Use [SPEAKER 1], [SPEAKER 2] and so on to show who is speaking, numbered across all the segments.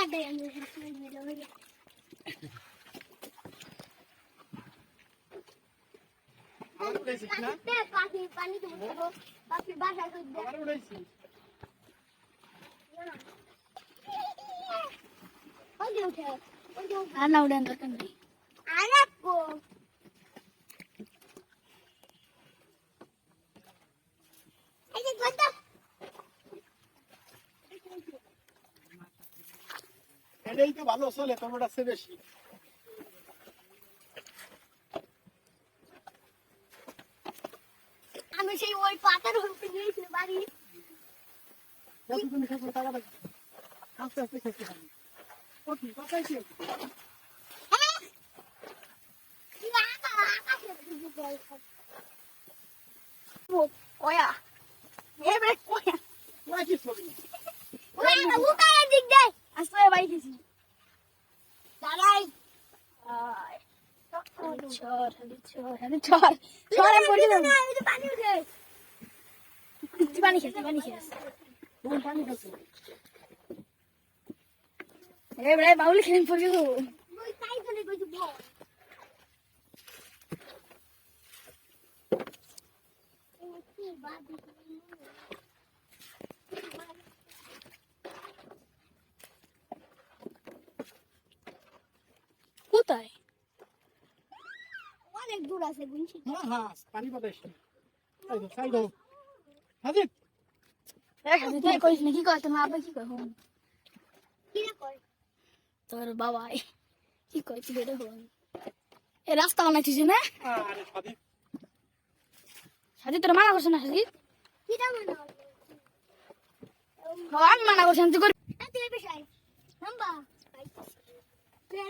[SPEAKER 1] আমারটাই আমি সবসময় ভিডিও করি।
[SPEAKER 2] আমার উঠাইছিস না
[SPEAKER 1] পাখিতে পাখি পানি দেবো পাখি বাসা করবে
[SPEAKER 2] আমার উঠাইছিস
[SPEAKER 1] ওই যে উঠে ওই যে উঠে
[SPEAKER 3] আর না উড়ান দরকার নেই
[SPEAKER 1] আরাকো
[SPEAKER 2] এটাই তো ভালো চলে তোমার আছে বেশি
[SPEAKER 1] আমি সেই ওই পাতার উপরে গিয়েছিল বাড়ি
[SPEAKER 2] তুমি শেষ টাকা পাই আস্তে আস্তে শেষ করে ওকে কথাই ছিল
[SPEAKER 3] Olha, lembra? Olha,
[SPEAKER 2] olha isso. Olha,
[SPEAKER 1] o cara de 10.
[SPEAKER 3] আসতে বাড়ি গেছি
[SPEAKER 1] দাঁড়াই। পানি
[SPEAKER 3] খেয়েছে পানি খেয়েছে পানি
[SPEAKER 2] খেয়েছে
[SPEAKER 3] এবার বাউল খেলেন পড়ে
[SPEAKER 1] দূর আছে গুনছি।
[SPEAKER 2] হ্যাঁ হ্যাঁ পানি পাতাইস তাই তো তাই তো হাজির।
[SPEAKER 3] তুই কইস না কি কয় তোমার আব্বা কি কয় হন।
[SPEAKER 1] কি না করে?
[SPEAKER 3] তোর বাবা কি কয় তুই এটা হন। এ রাস্তা বানাইছিস না?
[SPEAKER 2] আরে হাজির।
[SPEAKER 3] সাজি তোর মানা করছে না সাজি
[SPEAKER 1] কি না মনে
[SPEAKER 3] আমি মানা করছি তুই করবি
[SPEAKER 1] তুই নাম্বা। প্রের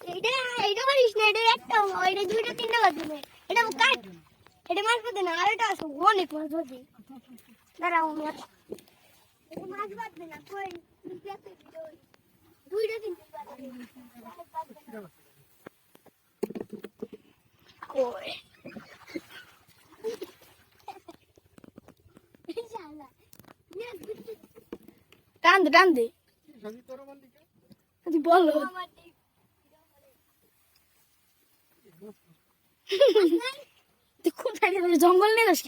[SPEAKER 1] করিস না এটা একটা এটা দুইটা তিনটা বাজবে। না এটা কাট। এটা মাছ বাঁধে না আর এটা আছে। অনেক মাছ বাঁধে দাঁড়াও আমি এটা মাছ বাঁধবে না কই? দুইটা তিনটা দুইটা তিনটা বাঁধবে
[SPEAKER 3] কই?
[SPEAKER 1] ইনশাআল্লাহ না দুইটা
[SPEAKER 3] টান দে টান দে। বল
[SPEAKER 1] আমার দিক
[SPEAKER 3] তুই কোথায় গেলি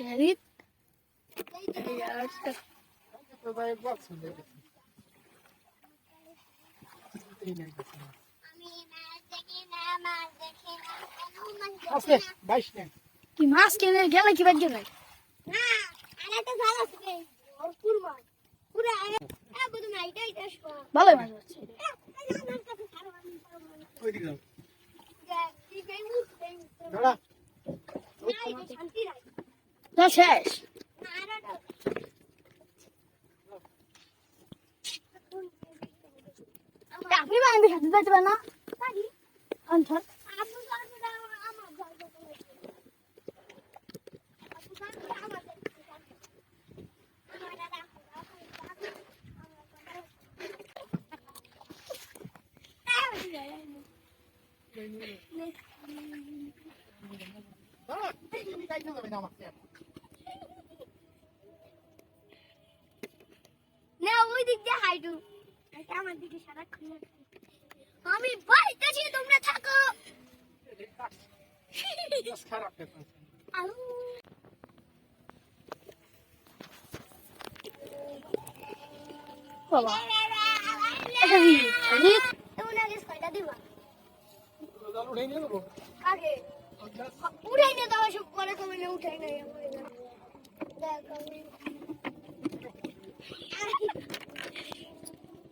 [SPEAKER 2] গেছি এই নাই গেছি
[SPEAKER 1] মাছ দেখি না মাছ দেখি না কেন মাছ
[SPEAKER 2] আছে
[SPEAKER 1] দেখি না
[SPEAKER 2] বাইশ নেই
[SPEAKER 3] তুই মাছ কিনে গেলে কি বাদ গেলে?
[SPEAKER 1] না আর একটা আছে রে ভরপুর মাছ। এ বুঝু না এটা এটা শো
[SPEAKER 3] মাছ হচ্ছে
[SPEAKER 1] আমার কাছে ছাড়ো আমি পারব না।
[SPEAKER 2] ওই দিকে যাও।
[SPEAKER 1] দেখ, তুই বেশ বুঝতে
[SPEAKER 2] দাঁড়া।
[SPEAKER 1] শান্তি
[SPEAKER 3] শেষ
[SPEAKER 1] না, একটা-
[SPEAKER 3] আপনি বানাবি সাথে যাইতে পারে না?
[SPEAKER 1] পারি?
[SPEAKER 3] অঞ্চল
[SPEAKER 1] আপু ওই দিক দিয়ে হাইটু আমার দিকে সারাক্ষণ। আমি বাইতেছি তোমরা থাকো
[SPEAKER 2] Just খারাপ কথা
[SPEAKER 1] আউ।
[SPEAKER 3] বাবা
[SPEAKER 1] রিত, এমন আগে ছয়টা দিবা।
[SPEAKER 2] জাল উঠে নিয়ে
[SPEAKER 1] আগে। উঠাই নে দাও সব পরে কমে না উঠাই নাই আমার দেখ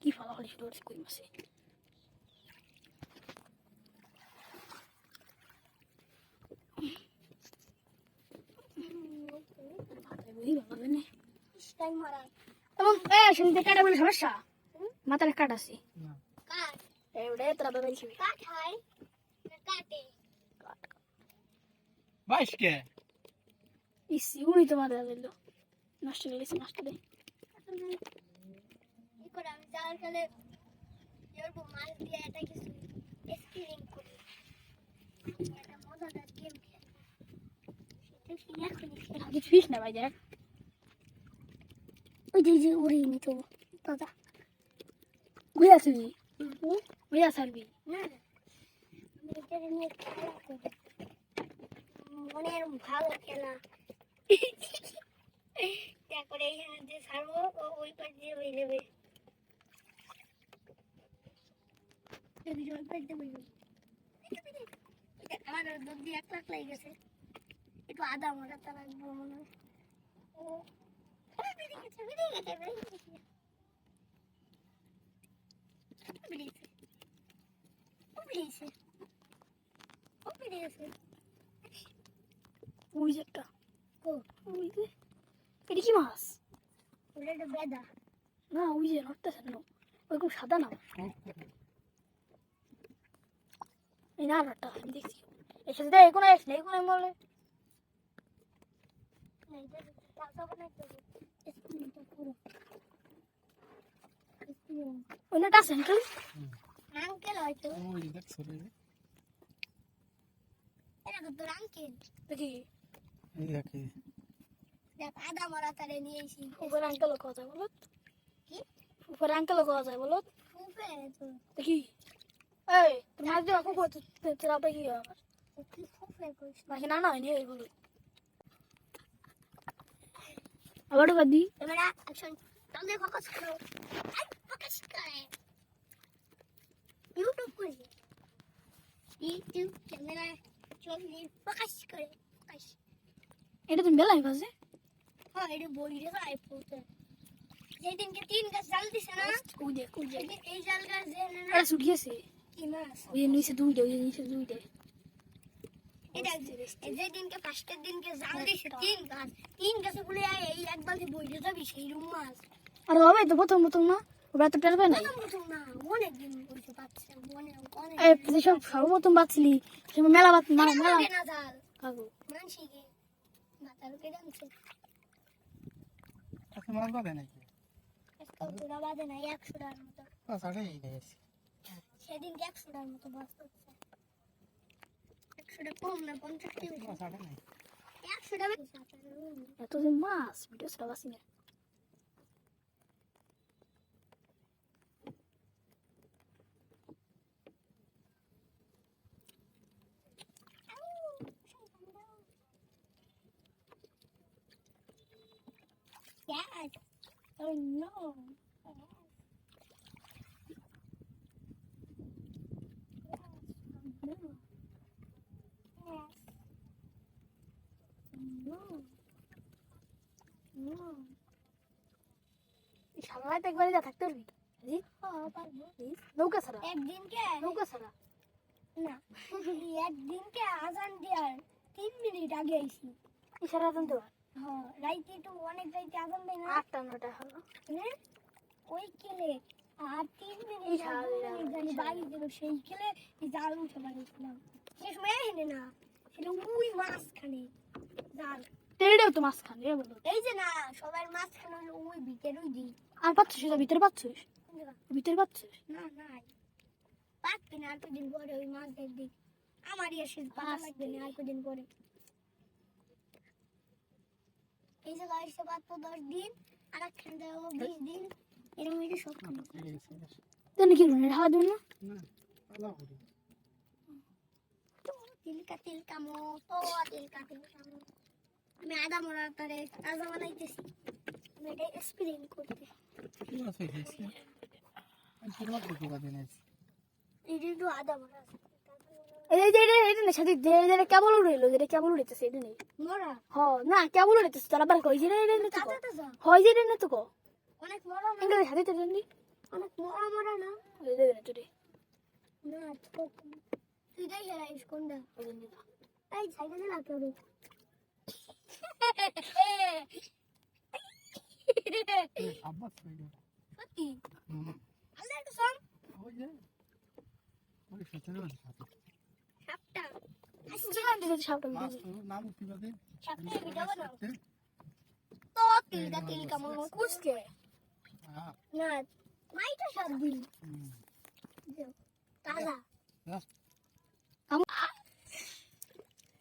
[SPEAKER 1] কি
[SPEAKER 3] ফলাফল শুরু হচ্ছে কই মাসে শুনতে কাটা বলে সমস্যা মাথার কাট আছে
[SPEAKER 2] বাইশ কে
[SPEAKER 3] ইসি উনি তো মাথা দিল। নষ্ট করে গেছে, নষ্ট করে,
[SPEAKER 1] আমি জাল খেলে এরকম মাছ দিয়ে এটা কিছু স্কিলিং করি। একটা মজাদার গেম খেলি
[SPEAKER 3] ফিস না, ভাই, দেখ।
[SPEAKER 1] ওই যে যে, উড়ে নি তো দাদা
[SPEAKER 3] বুঝা আসবি? বুঝা আসবি
[SPEAKER 1] না না। এটা নিয়ে খেলা করি মনের ভালো খেলা। তারপরে এইখানে যে ছাড়বো ওই পাশ দিয়ে ওই। এটা আমার দুধ দিয়ে এক লাখ লেগে গেছে একটু আদা মোটাটা লাগবে মনে হয় ও বেরিয়ে গেছে ও বেরিয়েছে ও
[SPEAKER 3] ওই একটা এটা মাছ
[SPEAKER 1] ওটা
[SPEAKER 3] না ওই যে নটতেছে না ওই খুব সাদা না এই না নটটা আমি দেখছি এর সাথে এস নেই কোনো বলে ওই নটা আছে আঙ্কেল
[SPEAKER 1] হয়তো
[SPEAKER 3] দেখি
[SPEAKER 2] দেখ
[SPEAKER 1] আদা মরা তারে নিয়ে এসি
[SPEAKER 3] উপরে আঙ্কেল কথা যায় বলো
[SPEAKER 1] কি?
[SPEAKER 3] উপরে আঙ্কেল কথা বলো
[SPEAKER 1] ফুফে
[SPEAKER 3] দেখি এই তোর মাছ দিয়ে অঙ্ক করতে তোর আবার?
[SPEAKER 1] তুই ফুফে করিস না
[SPEAKER 3] বাকি না না হয়নি এই আবার বাদ দি।
[SPEAKER 1] অ্যাকশন তাহলে ফোকাস করো। আই ফোকাস করে। ইউটিউব করে ইউটিউব ক্যামেরা চলে ফোকাস করে।
[SPEAKER 3] এটা তুমি বেলাই বাজে?
[SPEAKER 1] হ্যাঁ এটা বলি রে ভাই ফুটে যেদিনকে তিন গাছ জাল দিছে না?
[SPEAKER 3] ওই দেখ ওই দেখ
[SPEAKER 1] এই জাল গাছ যে না
[SPEAKER 3] এটা শুকিয়েছে।
[SPEAKER 1] কি মাছ
[SPEAKER 3] ওই নিচে দুইটা ওই যে নিচে দুইটা
[SPEAKER 1] এটা এই যেদিনকে ফার্স্টের দিনকে জাল দিছে তিন গাছ। তিন গাছে বলে এই এক বালতি বইতে যাবি সেই রুম মাছ।
[SPEAKER 3] আর হবে তো প্রথম প্রথম না? ওরা তো টেরবে নাই?
[SPEAKER 1] প্রথম না অনেক দিন বলতে পারছে অনেক অনেক
[SPEAKER 3] এই যেসব সর্বপ্রথম বাঁচলি সে মেলা বাত মেলা
[SPEAKER 1] মেলা না
[SPEAKER 3] কাকু।
[SPEAKER 1] মানসি কি
[SPEAKER 2] মাছ বাঁধে নাকি?
[SPEAKER 1] পুরা বাজে না একশোটার মতো। সেদিনকে করছে একশোটা কম না
[SPEAKER 2] পাঁচাটা নাই।
[SPEAKER 1] একশোটা
[SPEAKER 3] যে মাছ ভিডিও সেটা বাসি না।
[SPEAKER 1] Yes. Oh no.
[SPEAKER 3] একবারে যা থাকতে পারবি। নৌকা ছাড়া?
[SPEAKER 1] একদিনকে?
[SPEAKER 3] নৌকা ছাড়া?
[SPEAKER 1] না। একদিনকে আজান দেওয়ার তিন মিনিট আগে আইসি
[SPEAKER 3] ইশারা জানতে পার
[SPEAKER 1] হ্যাঁ রাইতে তো অনেক রাইতে আজান দেয় না?
[SPEAKER 3] আটটা নটা হলো।
[SPEAKER 1] হ্যাঁ? ওই কেলে আর তিন মিনিট জানি বাড়ি দিল সেই কেলে জাল উঠে বাড়িয়েছিলাম। সে সময় এনে না সেটা ওই মাঝখানে জাল
[SPEAKER 3] টেরেও তো মাছ খান বলো।
[SPEAKER 1] এই যে না সবার মাঝখানে হলো ওই ভিতরে ওই দিই
[SPEAKER 3] আর পাচ্ছিস সেটা ভিতরে পাচ্ছিস? ভিতরে পাচ্ছিস?
[SPEAKER 1] না না পাকবি না আর কদিন পরে ওই মাছের দিক। আমার এসে পাতা লাগবে না আর কদিন পরে। এই যে গাড়িতে পাতবো দশ দিন আর একখানে যাব বিশ দিন। এরকম এটা সব।
[SPEAKER 3] তাহলে কি করব ঢাকা দেবেন না?
[SPEAKER 2] করি
[SPEAKER 1] তিলকা তিলকা মো তো তিলকা তিলকা মো। আমি আদা মরার তারে তাজা বানাইতেছি। আমি এটা এক্সপেরিমেন্ট করতে।
[SPEAKER 2] দিন আছে
[SPEAKER 1] একটু আদা মরা
[SPEAKER 3] কেবল উড়িলো যেটা কেবল উড়িতেছে এটা নেই
[SPEAKER 1] মরা
[SPEAKER 3] হ না কেবল উড়িতেছে তারা বার কই যেটা তো হয় যেটা নেই তো কো
[SPEAKER 1] অনেক মরা না
[SPEAKER 3] হাতে তো জানি
[SPEAKER 1] অনেক মরা মরা না
[SPEAKER 3] ওই দেবে না
[SPEAKER 1] না তুই যাই এই
[SPEAKER 2] আব্বাস
[SPEAKER 1] সত্যি আল্লাহ সং
[SPEAKER 2] ওই যে ওই সাথে।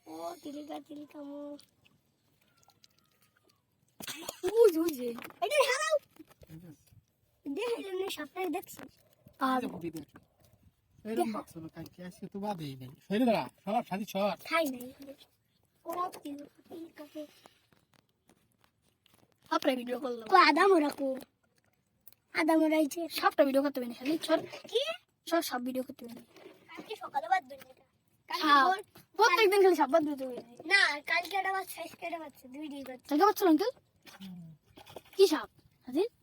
[SPEAKER 1] ও তিলকা তিলকা মো
[SPEAKER 3] বুঝ বুঝে
[SPEAKER 1] এটা হারাও দেখে সাপটা দেখছি
[SPEAKER 3] আর।
[SPEAKER 2] এরকম মাছ হলো কালকে, আজকে তো বাদেই নেই। সরে দাঁড়া, সর, সাথী সর।
[SPEAKER 1] খাই নাই। ওরা তিলকা তিলকাকে
[SPEAKER 3] সাপটা ভিডিও করলাম
[SPEAKER 1] কো আদা মোরা কো আদা মোরা হয়েছে
[SPEAKER 3] সাপটা ভিডিও করতে পারি খালি সর
[SPEAKER 1] কি?
[SPEAKER 3] সর সাপ ভিডিও করতে পারি
[SPEAKER 1] কালকে সকালে বাদ দিন এটা। কালকে
[SPEAKER 3] সাপ
[SPEAKER 1] ভোর-
[SPEAKER 3] প্রত্যেকদিন খালি সাপ বাদ দিতে পারি
[SPEAKER 1] না কালকে একটা বাচ্চা একটা বাচ্চা দুই দুই বাচ্চা
[SPEAKER 3] আঙ্কেল? কি সাপ?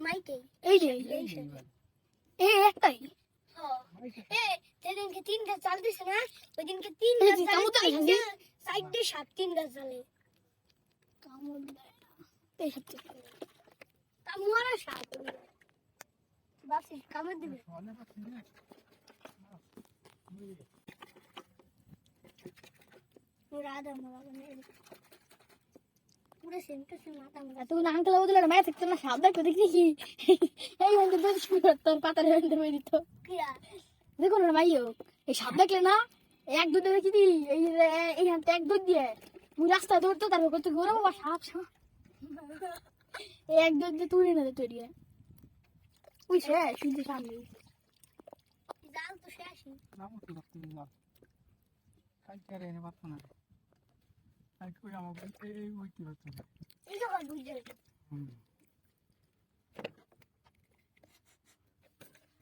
[SPEAKER 1] মাইকে
[SPEAKER 3] এই যে
[SPEAKER 1] এই
[SPEAKER 3] একটাই।
[SPEAKER 1] সেদিনকে তিন গাছ চাল দিছে না? ওই দিনকে তিন গাছ সাইডে সাত তিন গাছ চালে
[SPEAKER 3] কামড় দেয় না। এই সাপ থেকে।
[SPEAKER 1] তা মোরা সাত বাসি কামড় দিবে।
[SPEAKER 2] সরে পাচ্ছি রে।
[SPEAKER 1] মোরা আদা মোরা পুরো সেন্টার সে মাথা মোরা।
[SPEAKER 3] এতগুলো আঙ্কেল বদলে মায়ের থাকতো না সাপ দেখতে দেখছি এই আঙ্কেল তোর পাতার হয়ে দিত। দেখুন না মাইও এই সাপ দেখলে না এক দুধ দেখি দি? এই যে- এই হাতে এক দুধ দিয়ে। তুই রাস্তা দৌড়তো তারপর করতে ঘোরা বাবা সাপ সাপ। এই এক দুধ দিয়ে তুই না তৈরি ওই শুধু সামনে।
[SPEAKER 1] জাল তো শেষই।
[SPEAKER 2] নামও তো করতে দিলাম। কালকে আর এনে পারতো না। কালকে ওই আমাকে এই- এই ওই কি পারতো
[SPEAKER 1] এই যখন বুঝে
[SPEAKER 2] হুম।
[SPEAKER 1] ও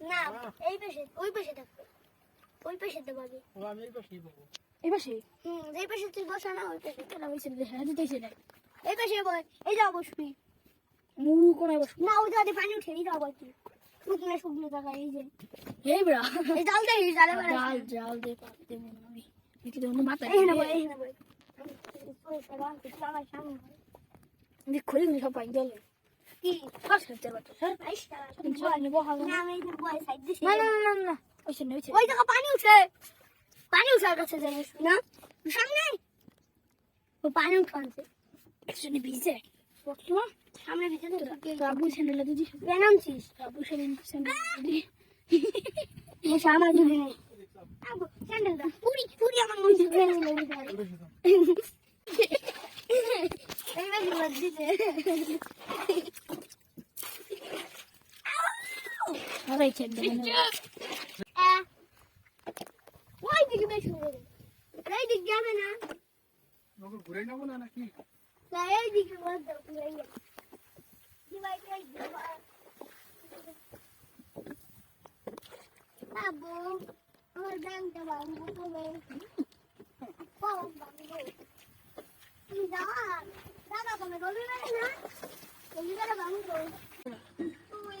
[SPEAKER 1] না
[SPEAKER 3] এই
[SPEAKER 1] পাশে ওই পাশে থাকবে ওই পাশে
[SPEAKER 2] আমি। এই পাশেই বলব।
[SPEAKER 3] এই পাশে?
[SPEAKER 1] হুম এই পাশে তুই বসা না ওই পাশে।
[SPEAKER 3] কেন হ্যাঁ না
[SPEAKER 1] এই পাশে বল এই যাও বসবি।
[SPEAKER 3] মুরু কোনায় বস
[SPEAKER 1] না ওই যাতে পানি উঠে এই যাও বলছি শুকনো এই যে।
[SPEAKER 3] এই বড়া
[SPEAKER 1] এই জাল দে এই জালে
[SPEAKER 3] জাল জাল দে পাতে আমি। দেখি অন্য মাথা
[SPEAKER 1] এই না বল এই না বল ওই সবাই সামনে।
[SPEAKER 3] দেখ সব পাই জলে।
[SPEAKER 1] কি?
[SPEAKER 3] হাগো
[SPEAKER 1] না
[SPEAKER 3] না। না না ওই নেই
[SPEAKER 1] ওই জায়গা পানি উঠে পানি উঠার কাছে যাইস না? সামনে ও পানি উঠানছে
[SPEAKER 3] একজনে ভিজে।
[SPEAKER 1] সামনে ভিতরে
[SPEAKER 3] বাবু স্যান্ডেল দিদি
[SPEAKER 1] বেনামছিস
[SPEAKER 3] বাবু স্যান্ডেল দিদি
[SPEAKER 1] আমার নেই। পুরি পুরি ভিতরে
[SPEAKER 2] ওই দেখো।
[SPEAKER 1] এই বেশি বাদ দিতে
[SPEAKER 3] আরে চেক দেবেন
[SPEAKER 1] আহ, ওই দিকে বেশি করে এই দিক যাবে না
[SPEAKER 2] ওকে ঘুরে নেব না নাকি
[SPEAKER 1] না এই দিকে বাদ দাও পুরো এই দিবাই এই দিবাই বাবু আমার ব্যাংকটা ভাঙবো কবে কখন ভাঙবো তুমি যাওয়া দাদা তুমি রবিবারে না রবিবারে ভাঙবো ওই